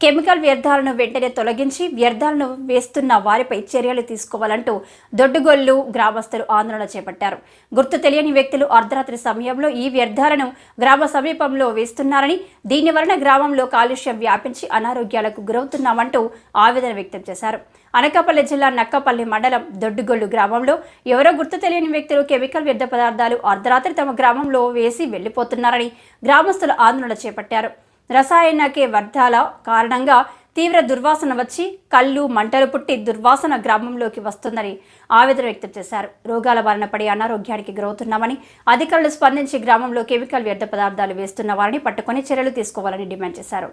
Chemical వ్యర్థాలను వెంటనే తొలగించి వ్యర్థాలను వేస్తున్న వారిపై చర్యలు తీసుకోవాలంటూ దొడ్డుగొల్లు గ్రామస్తులు ఆందోళన చేపట్టారు. గుర్తు తెలియని వ్యక్తులు అర్ధరాత్రి సమయంలో ఈ వ్యర్థాలను గ్రామ సమీపంలో వేస్తున్నారని దీని వలన గ్రామంలో కాలుష్యం వ్యాపించి అనారోగ్యాలకు గురవుతున్నామంటూ ఆవేదన వ్యక్తం చేశారు. అనకాపల్లి జిల్లా నక్కపల్లి మండలం దొడ్డుగొల్లు గ్రామంలో ఎవరో గుర్తు తెలియని వ్యక్తులు కెమికల్ వ్యర్థ పదార్థాలు అర్ధరాత్రి తమ గ్రామంలో వేసి వెళ్ళిపోతున్నారని గ్రామస్తులు ఆందోళన చేపట్టారు. రసాయనకే వ్యర్థాల కారణంగా తీవ్ర దుర్వాసన వచ్చి కళ్ళు మంటలు పుట్టి దుర్వాసన గ్రామంలోకి వస్తుందని ఆవేదన వ్యక్తం చేశారు. రోగాల బారిన పడి అనారోగ్యానికి గురవుతున్నామని అధికారులు స్పందించి గ్రామంలో కెమికల్ వ్యర్థ పదార్థాలు వేస్తున్న వారిని పట్టుకొని చర్యలు తీసుకోవాలని డిమాండ్ చేశారు.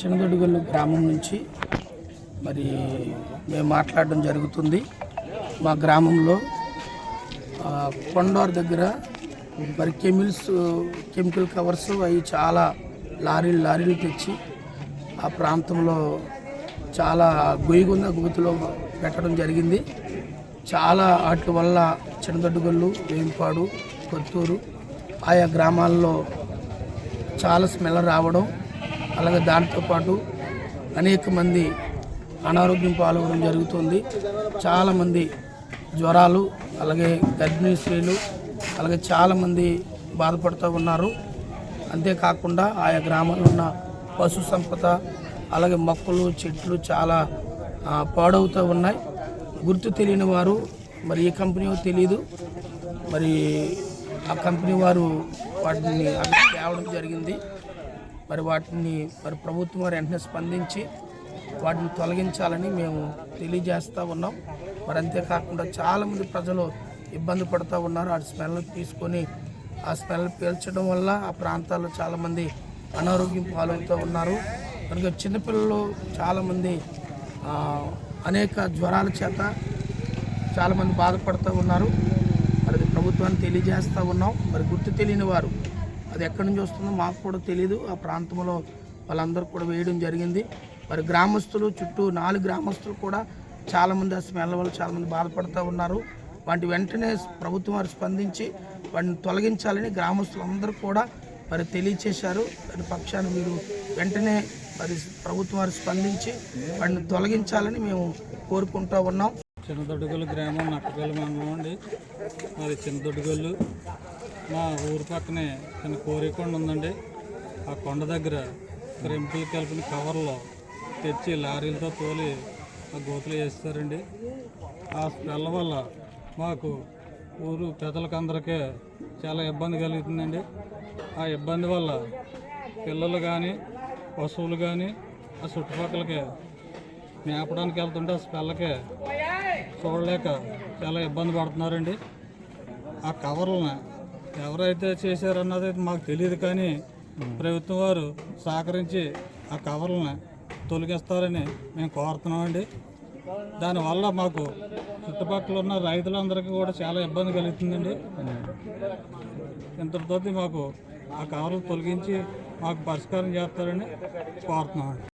చిన్నదొడుగల్లు గ్రామం నుంచి మరి మేము మాట్లాడడం జరుగుతుంది. మా గ్రామంలో కొండోర్ దగ్గర మరి కెమిల్స్ కెమికల్ కవర్స్ అవి చాలా లారీలు లారీలు తెచ్చి ఆ ప్రాంతంలో చాలా గొయ్యిగున్న గుబుతులో పెట్టడం జరిగింది. చాలా వాటి వల్ల చిన్నదొడ్డుగల్లు వేంపాడు కొత్తూరు ఆయా గ్రామాల్లో చాలా స్మెల్ రావడం అలాగే దాంతోపాటు అనేక మంది అనారోగ్యం పాల్గొనడం జరుగుతుంది. చాలామంది జ్వరాలు అలాగే గర్భిణీ స్త్రీలు అలాగే చాలామంది బాధపడుతూ ఉన్నారు. అంతేకాకుండా ఆయా గ్రామాల్లో ఉన్న పశు సంపద అలాగే మొక్కలు చెట్లు చాలా పాడవుతూ ఉన్నాయి. గుర్తు తెలియని వారు మరి ఏ కంపెనీయో తెలియదు మరి ఆ కంపెనీ వారు వాటిని తేవడం జరిగింది. మరి వాటిని మరి ప్రభుత్వం వారు వెంటనే స్పందించి వాటిని తొలగించాలని మేము తెలియజేస్తూ ఉన్నాం. మరి అంతేకాకుండా చాలామంది ప్రజలు ఇబ్బంది పడుతూ ఉన్నారు. ఆ స్మెల్ తీసుకొని ఆ స్మెల్ పీల్చడం వల్ల ఆ ప్రాంతాల్లో చాలామంది అనారోగ్యం పాలవుతూ ఉన్నారు. కనుక చిన్నపిల్లలు చాలామంది అనేక జ్వరాల చేత చాలామంది బాధపడుతూ ఉన్నారు. మరి అది ప్రభుత్వాన్ని తెలియజేస్తూ ఉన్నాం. మరి గుర్తు తెలియని వారు అది ఎక్కడి నుంచి వస్తుందో మాకు కూడా తెలియదు ఆ ప్రాంతంలో వాళ్ళందరూ కూడా వేయడం జరిగింది. మరి గ్రామస్తులు చుట్టూ నాలుగు గ్రామస్తులు కూడా చాలామంది ఆ స్మెల్ వల్ల చాలామంది బాధపడుతూ ఉన్నారు. వాటి వెంటనే ప్రభుత్వం వారు స్పందించి వాటిని తొలగించాలని గ్రామస్తులందరూ కూడా మరి తెలియచేశారు. దాని పక్షాన్ని మీరు వెంటనే మరి ప్రభుత్వం వారు స్పందించి వాటిని తొలగించాలని మేము కోరుకుంటూ ఉన్నాం. చిన్నదొడ్డుగల్లు గ్రామం నక్కపల్లి మండలం అండి. మరి చిన్నదొడ్డుగల్లు. మా ఊరి పక్కనే చిన్న కోరికొండ ఉందండి. ఆ కొండ దగ్గర క్రెంపులు కలిపిన కవర్లో తెచ్చి లారీలతో తోలి ఆ గోతులు వేస్తారండి. ఆ స్మెల్ వల్ల మాకు ఊరు పెద్దలకు అందరికీ చాలా ఇబ్బంది కలుగుతుందండి. ఆ ఇబ్బంది వల్ల పిల్లలు కానీ పశువులు కానీ ఆ చుట్టుపక్కలకి మేపడానికి వెళ్తుంటే ఆ స్మెల్కి చూడలేక చాలా ఇబ్బంది పడుతున్నారండి. ఆ కవర్లను ఎవరైతే చేశారన్నది మాకు తెలియదు కానీ ప్రభుత్వం వారు సహకరించి ఆ కవర్లను తొలగిస్తారని మేము కోరుతున్నామండి. దానివల్ల మాకు చుట్టుపక్కల ఉన్న రైతులందరికీ కూడా చాలా ఇబ్బంది కలుగుతుందండి. ఇంతటితో మాకు ఆ కవర్లు తొలగించి మాకు పరిష్కారం చేస్తారని కోరుతున్నామండి.